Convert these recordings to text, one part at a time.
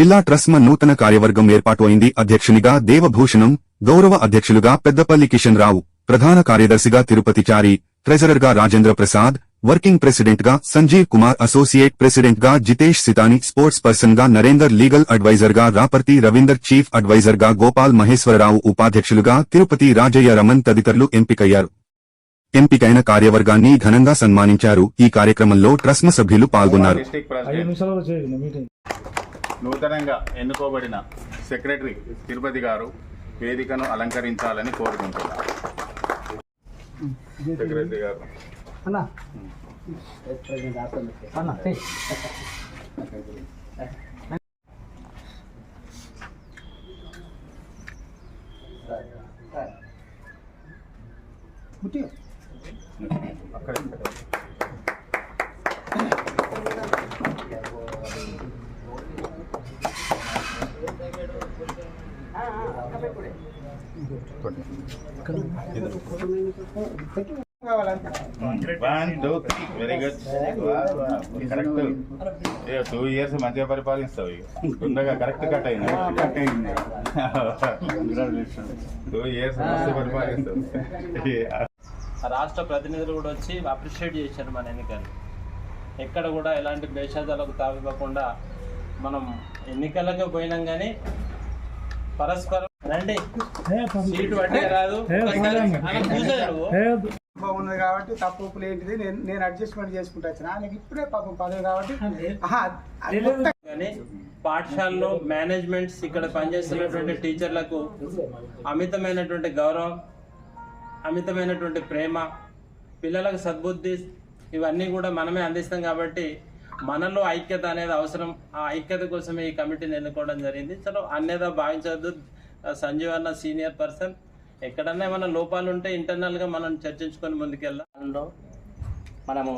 జిల్లా ట్రస్మ నూతన కార్యవర్గం ఏర్పాటు అయింది. అధ్యక్షునిగా దేవభూషణం గౌరవ అధ్యక్షులుగా పెద్దపల్లి కిషన్ రావు ప్రధాన కార్యదర్శిగా తిరుపతి చారి ట్రెజరర్గా రాజేంద్ర ప్రసాద్ వర్కింగ్ ప్రెసిడెంట్గా సంజీవ్ కుమార్ అసోసియేట్ ప్రెసిడెంట్గా జితేష్ సితాని స్పోర్ట్స్ పర్సన్గా నరేందర్ లీగల్ అడ్వైజర్గా రాపర్తి రవీందర్ చీఫ్ అడ్వైజర్గా గోపాల్ మహేశ్వరరావు ఉపాధ్యక్షులుగా తిరుపతి రాజయ్య రమన్ తదితరులు ఎంపికయ్యారు. ఎంపికైన కార్యవర్గాన్ని ఘనంగా సన్మానించారు. ఈ కార్యక్రమంలో ట్రస్మ సభ్యులు పాల్గొన్నారు. నూతనంగా ఎన్నుకోబడిన సెక్రటరీ తిరుపతి గారు వేదికను అలంకరించాలని కోరుకుంటున్నారు సెక్రటరీ గారు. అన్నా. One two three very good correct two years మంచిగా పరిపాలిస్తావు ఇక. తొందరగా కరెక్ట్ కట్ అయింది. కట్ అయింది. టూ ఇయర్స్ మస్తు పరిపాలిస్తావు. రాష్ట్ర ప్రతినిధులు కూడా వచ్చి అప్రిషియేట్ చేశారు మన ఎన్నికలు. ఎక్కడ కూడా ఎలాంటి భేషజాలకు తావివ్వకుండా మనం ఎన్నికలకు పోయినాం కానీ పరస్పరం రండి. సీటు పట్టే రాదు. బాగున్నది కాబట్టి తప్పు ఒప్పులు ఏంటిది? నేను నేను అడ్జస్ట్మెంట్ చేసుకుంటా వచ్చిన. ఆయనకి ఇప్పుడే పాపం పదవి కాబట్టి ఆహా, అది మొత్తం కానీ పాఠశాలలో మేనేజ్మెంట్స్ ఇక్కడ పనిచేస్తున్నటువంటి టీచర్లకు అమితమైనటువంటి గౌరవం అమితమైనటువంటి ప్రేమ పిల్లలకు సద్బుద్ధి ఇవన్నీ కూడా మనమే అందిస్తాం కాబట్టి మనలో ఐక్యత అనేది అవసరం. ఆ ఐక్యత కోసమే ఈ కమిటీని ఎన్నుకోవడం జరిగింది. చలో అన్నేదా భావించవద్దు. సంజీవ్ అన్న సీనియర్ పర్సన్ ఎక్కడన్నా ఏమైనా లోపాలు ఉంటే ఇంటర్నల్గా మనం చర్చించుకొని ముందుకెళ్ళాలో మనము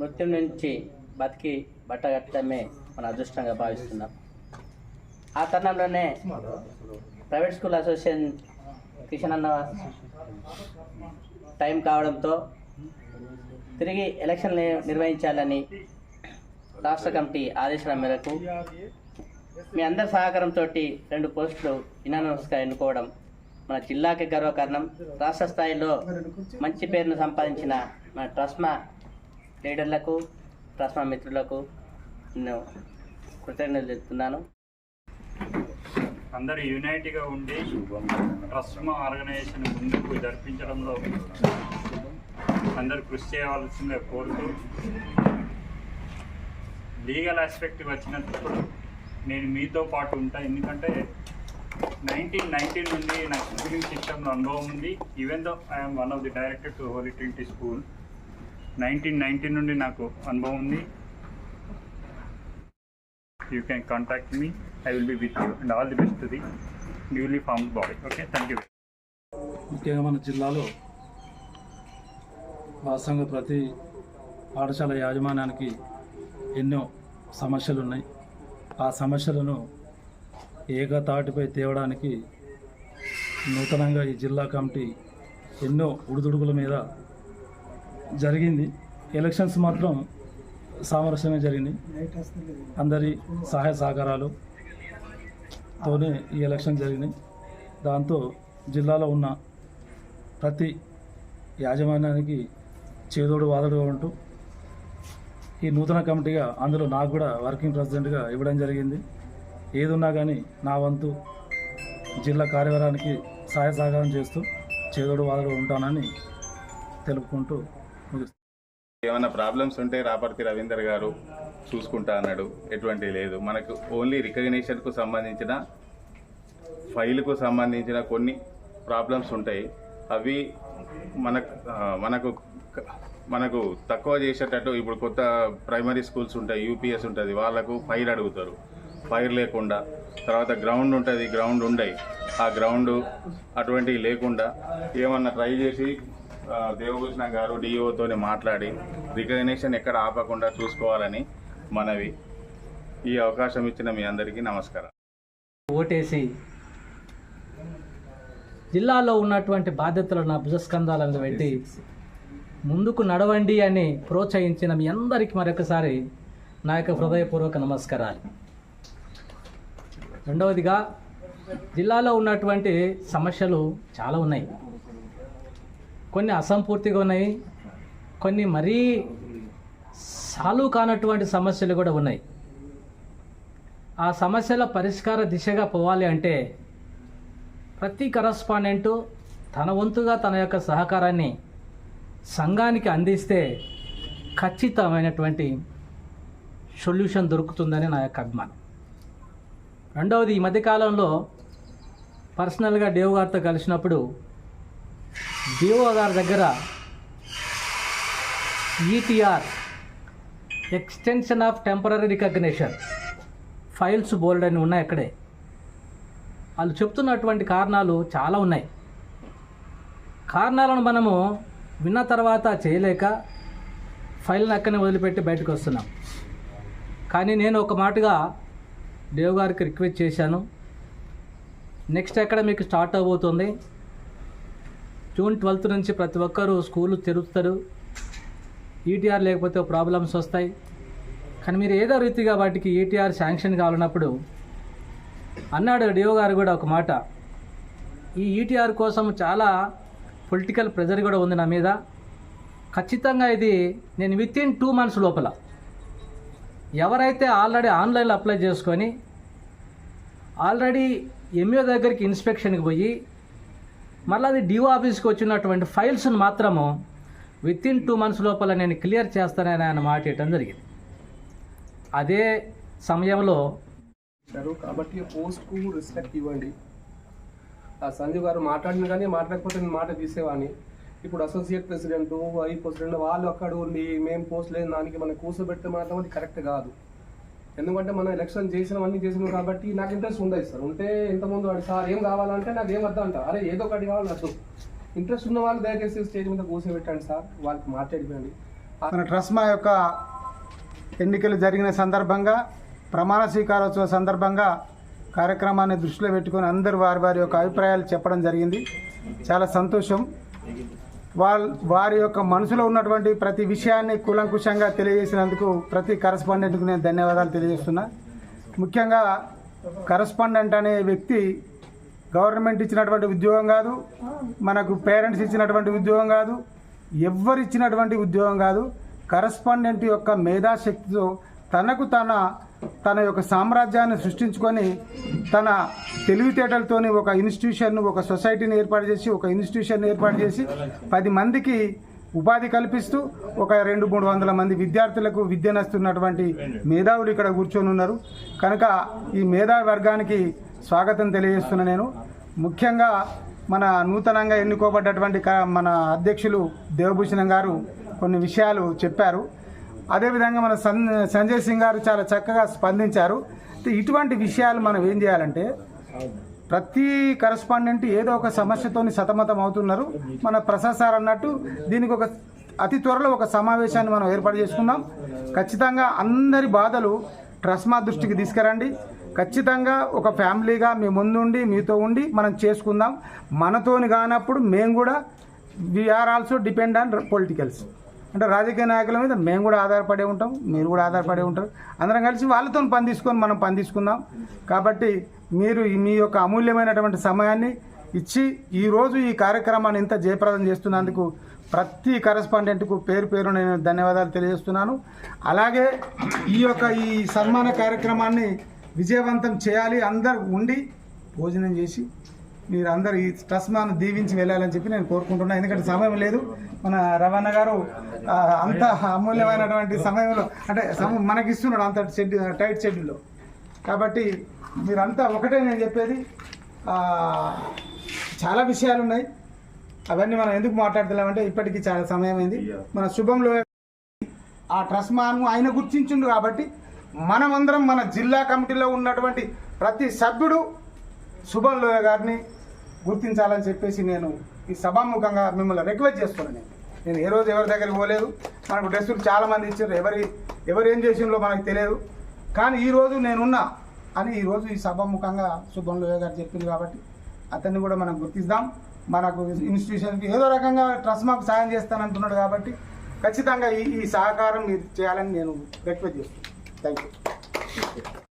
నృత్యం నుంచి బతికి బట్టగట్టడమే మన అదృష్టంగా భావిస్తున్నాం. ఆ తరుణంలోనే ప్రైవేట్ స్కూల్ అసోసియేషన్ కిషన్ అన్న టైం కావడంతో తిరిగి ఎలక్షన్ నిర్వహించాలని రాష్ట్ర కమిటీ ఆదేశాల మేరకు మీ అందరి సహకారంతో రెండు పోస్టులు ఇనానోస్గా ఎన్నుకోవడం మన జిల్లాకి గర్వకారణం రాష్ట్ర స్థాయిలో మంచి పేరును సంపాదించిన మన ట్రస్మా లీడర్లకు ట్రస్మా మిత్రులకు నేను కృతజ్ఞతలు చెప్తున్నాను. అందరూ యునైట్గా ఉండి ట్రస్మా ఆర్గనైజేషన్ ముందుకు జరిపించడంలో అందరూ కృషి చేయవలసిందే కోరుతూ లీగల్ ఆస్పెక్ట్ వచ్చినప్పుడు నేను మీతో పాటు ఉంటాను ఎందుకంటే నైన్టీన్ నైన్టీన్ నుండి నాకు ఇంజనీరింగ్ సిస్టంలో అనుభవం ఉంది. Even though I'm one of the director to holy twenty school nineteen nineteen నుండి నాకు అనుభవం ఉంది. You can contact me I will be with you and all the best the newly form body okay thank you ముఖ్యంగా మన జిల్లాలో వాస్తవంగా ప్రతి పాఠశాల యాజమాన్యానికి ఎన్నో సమస్యలు ఉన్నాయి. ఆ సమస్యలను ఏకతాటిపై తేవడానికి నూతనంగా ఈ జిల్లా కమిటీ ఎన్నో ఉడుదుడుగుల మీద జరిగింది. ఎలక్షన్స్ మాత్రం సామరస్యమే జరిగింది. అందరి సహాయ సహకారాలు తోనే ఈ ఎలక్షన్ జరిగినాయి దాంతో జిల్లాలో ఉన్న ప్రతి యాజమాన్యానికి చేదోడు వాదడుగా ఉంటూ ఈ నూతన కమిటీగా అందులో నాకు కూడా వర్కింగ్ ప్రెసిడెంట్గా ఇవ్వడం జరిగింది. ఏదున్నా కానీ నా వంతు జిల్లా కార్యవరానికి సహాయ సహకారం చేస్తూ చేదోడు వాదోడు ఉంటానని తెలుపుకుంటూ ఏమైనా ప్రాబ్లమ్స్ ఉంటే రాపర్తి రవీందర్ గారు చూసుకుంటా అన్నాడు. ఎటువంటి లేదు. మనకు ఓన్లీ రికగ్నేషన్కు సంబంధించిన ఫైల్కు సంబంధించిన కొన్ని ప్రాబ్లమ్స్ ఉంటాయి. అవి మనకు మనకు మనకు తక్కువ చేసేటట్టు ఇప్పుడు కొత్త ప్రైమరీ స్కూల్స్ ఉంటాయి యూపీఎస్ ఉంటుంది. వాళ్ళకు ఫైల్ అడుగుతారు. ఫైర్ లేకుండా తర్వాత గ్రౌండ్ ఉంటుంది గ్రౌండ్ ఉండయి ఆ గ్రౌండ్ అటువంటివి లేకుండా ఏమన్నా ట్రై చేసి దేవకృష్ణ గారు డిఓతోని మాట్లాడి రికగ్నేషన్ ఎక్కడ ఆపకుండా చూసుకోవాలని మనవి. ఈ అవకాశం ఇచ్చిన మీ అందరికీ నమస్కారం. ఓటేసి జిల్లాలో ఉన్నటువంటి బాధ్యతలను నా భుజస్కంధాల మీద పెట్టి ముందుకు నడవండి అని ప్రోత్సహించిన మీ అందరికీ మరొకసారి నా యొక్క హృదయపూర్వక నమస్కారాలు. రెండవదిగా జిల్లాలో ఉన్నటువంటి సమస్యలు చాలా ఉన్నాయి. కొన్ని అసంపూర్తిగా ఉన్నాయి కొన్ని మరీ సాల్వ్ కానటువంటి సమస్యలు కూడా ఉన్నాయి. ఆ సమస్యల పరిష్కార దిశగా పోవాలి అంటే ప్రతి కరస్పాండెంటు తన వంతుగా తన యొక్క సహకారాన్ని సంఘానికి అందిస్తే ఖచ్చితమైనటువంటి సొల్యూషన్ దొరుకుతుందని నా యొక్క అభిమానం. రెండవది ఈ మధ్యకాలంలో పర్సనల్గా దేవు గారితో కలిసినప్పుడు దేవు గారి దగ్గర ETR extension of temporary recognition files bold అని ఉన్నాయి అక్కడే. వాళ్ళు చెప్తున్నటువంటి కారణాలు చాలా ఉన్నాయి. కారణాలను మనము విన్న తర్వాత చేయలేక ఫైల్ని అక్కనే వదిలిపెట్టి బయటకు వస్తున్నాం. కానీ నేను ఒక మాటగా దేవ్ గారికి రిక్వెస్ట్ చేశాను. నెక్స్ట్ అకాడమిక్ స్టార్ట్ అవబోతుంది? జూన్ ట్వెల్త్ నుంచి ప్రతి ఒక్కరూ స్కూలు తెరుస్తారు. ఈటీఆర్ లేకపోతే ప్రాబ్లమ్స్ వస్తాయి. కానీ మీరు ఏదో రీతిగా వాటికి ఈటీఆర్ శాంక్షన్ కావాలన్నప్పుడు అన్నాడు డిఓ గారు కూడా ఒక మాట. ఈ ఈటీఆర్ కోసం చాలా పొలిటికల్ ప్రెజర్ కూడా ఉంది నా మీద. ఖచ్చితంగా ఇది నేను విత్ ఇన్ టూ మంత్స్ లోపల ఎవరైతే ఆల్రెడీ ఆన్లైన్లో అప్లై చేసుకొని ఆల్రెడీ ఎంఏ దగ్గరికి ఇన్స్పెక్షన్కి పోయి మళ్ళీ అది డిఓ ఆఫీస్కి వచ్చినటువంటి ఫైల్స్ని మాత్రము విత్ ఇన్ టూ మంత్స్ లోపల నేను క్లియర్ చేస్తానని ఆయన మాట ఇవ్వడం జరిగింది. అదే సమయంలో కాబట్టి పోస్ట్కు రెస్పెక్ట్ ఇవ్వండి. ఆ సంజీవ్ గారు మాట్లాడిన కానీ మాట్లాడకపోతే నేను మాట తీసేవాడిని. ఇప్పుడు అసోసియేట్ ప్రెసిడెంట్ వైస్ ప్రెసిడెంట్ వాళ్ళు అక్కడ ఉండి మేము పోస్ట్ లేని దానికి మనం కూర్చోబెడితే మాత్రం అది కరెక్ట్ కాదు. ఎందుకంటే మనం ఎలక్షన్ చేసినవన్నీ చేసినాం కాబట్టి నాకు ఇంట్రెస్ట్ ఉండదు సార్. ఉంటే ఇంతకుముందు వాడు సార్ ఏం కావాలంటే నాకు ఏం వద్దా అంట అరే ఏదో ఒకటి కావాలి నాకు. ఇంట్రెస్ట్ ఉన్న వాళ్ళు దయచేసి స్టేజ్ మీద కూర్చోబెట్టండి సార్. వాళ్ళకి మాట్లాడిపోయండి మన ట్రస్మా యొక్క ఎన్నికలు జరిగిన సందర్భంగా ప్రమాణ స్వీకారోత్సవ సందర్భంగా కార్యక్రమాన్ని దృష్టిలో పెట్టుకొని అందరు వారి వారి యొక్క అభిప్రాయాలు చెప్పడం జరిగింది. చాలా సంతోషం. వాళ్ళ వారి యొక్క మనసులో ఉన్నటువంటి ప్రతి విషయాన్ని కూలంకుషంగా తెలియజేసినందుకు ప్రతి కరస్పాండెంట్కు నేను ధన్యవాదాలు తెలియజేస్తున్నా. ముఖ్యంగా కరస్పాండెంట్ అనే వ్యక్తి గవర్నమెంట్ ఇచ్చినటువంటి ఉద్యోగం కాదు మనకు పేరెంట్స్ ఇచ్చినటువంటి ఉద్యోగం కాదు ఎవ్వరిచ్చినటువంటి ఉద్యోగం కాదు. కరస్పాండెంట్ యొక్క మేధాశక్తితో తనకు తన తన యొక్క సామ్రాజ్యాన్ని సృష్టించుకొని తన తెలివితేటలతోని ఒక ఇన్స్టిట్యూషన్ను ఒక సొసైటీని ఏర్పాటు చేసి ఒక ఇన్స్టిట్యూషన్ ఏర్పాటు చేసి పది మందికి ఉపాధి కల్పిస్తూ ఒక రెండు మూడు వందల మంది విద్యార్థులకు విద్యనస్తున్నటువంటి మేధావులు ఇక్కడ కూర్చొని ఉన్నారు. కనుక ఈ మేధావి వర్గానికి స్వాగతం తెలియజేస్తున్నా నేను. ముఖ్యంగా మన నూతనంగా ఎన్నుకోబడ్డటువంటి క- మన అధ్యక్షులు దేవభూషణం గారు కొన్ని విషయాలు చెప్పారు. అదేవిధంగా మన సన్ సంజయ్ సింగ్ గారు చాలా చక్కగా స్పందించారు. ఇటువంటి విషయాలు మనం ఏం చేయాలంటే ప్రతి కరస్పాండెంట్ ఏదో ఒక సమస్యతో సతమతం అవుతున్నారు. మన ప్రసాద్ సార్ అన్నట్టు దీనికి ఒక అతి త్వరలో ఒక సమావేశాన్ని మనం ఏర్పాటు చేసుకుందాం. ఖచ్చితంగా అందరి బాధలు ట్రస్మా దృష్టికి తీసుకురండి. ఖచ్చితంగా ఒక ఫ్యామిలీగా మీ ముందుండి మీతో ఉండి మనం చేసుకుందాం. మనతోని కానప్పుడు మేము కూడా we are also depend on politicals. అంటే రాజకీయ నాయకుల మీద మేము కూడా ఆధారపడి ఉంటాం మీరు కూడా ఆధారపడి ఉంటారు. అందరం కలిసి వాళ్ళతో పని తీసుకొని మనం పని తీసుకుందాం. కాబట్టి మీరు మీ యొక్క అమూల్యమైనటువంటి సమయాన్ని ఇచ్చి ఈరోజు ఈ కార్యక్రమాన్ని ఇంత జయప్రదం చేస్తున్నందుకు ప్రతి కరెస్పాండెంట్కు పేరు పేరు నేను ధన్యవాదాలు తెలియజేస్తున్నాను. అలాగే ఈ యొక్క ఈ సన్మాన కార్యక్రమాన్ని విజయవంతం చేయాలి. అందరు ఉండి భోజనం చేసి మీరు అందరు ఈ ట్రస్మాను దీవించి వెళ్ళాలని చెప్పి నేను కోరుకుంటున్నాను ఎందుకంటే సమయం లేదు. మన రవాణా గారు అంత అమూల్యమైనటువంటి సమయంలో అంటే మనకి ఇస్తున్నాడు అంత షెడ్యూల్ టైట్ షెడ్యూల్లో కాబట్టి మీరంతా ఒకటే నేను చెప్పేది. చాలా విషయాలు ఉన్నాయి. అవన్నీ మనం ఎందుకు మాట్లాడుతున్నామంటే ఇప్పటికీ చాలా సమయం అయింది మన శుభంలో ఆ ట్రస్మాను ఆయన గుర్తించిండు కాబట్టి మనమందరం మన జిల్లా కమిటీలో ఉన్నటువంటి ప్రతి సభ్యుడు శుభం లోయ గారిని గుర్తించాలని చెప్పేసి నేను ఈ సభాముఖంగా మిమ్మల్ని రిక్వెస్ట్ చేస్తున్నాను నేను. ఏ రోజు ఎవరి దగ్గరికి పోలేదు. మనకు డ్రెస్సులు చాలా మంది ఇచ్చారు. ఎవరి ఎవరు ఏం చేసిందో మనకు తెలియదు. కానీ ఈరోజు నేనున్నా అని ఈరోజు ఈ సభాముఖంగా శుభం లోయ గారు చెప్పింది కాబట్టి అతన్ని కూడా మనం గుర్తిస్తాం. మనకు ఇన్స్టిట్యూషన్కి ఏదో రకంగా ట్రస్ట్ మాకు సాయం చేస్తానంటున్నాడు కాబట్టి ఖచ్చితంగా ఈ ఈ సహకారం మీరు చేయాలని నేను రిక్వెస్ట్ చేస్తున్నాను. Thank you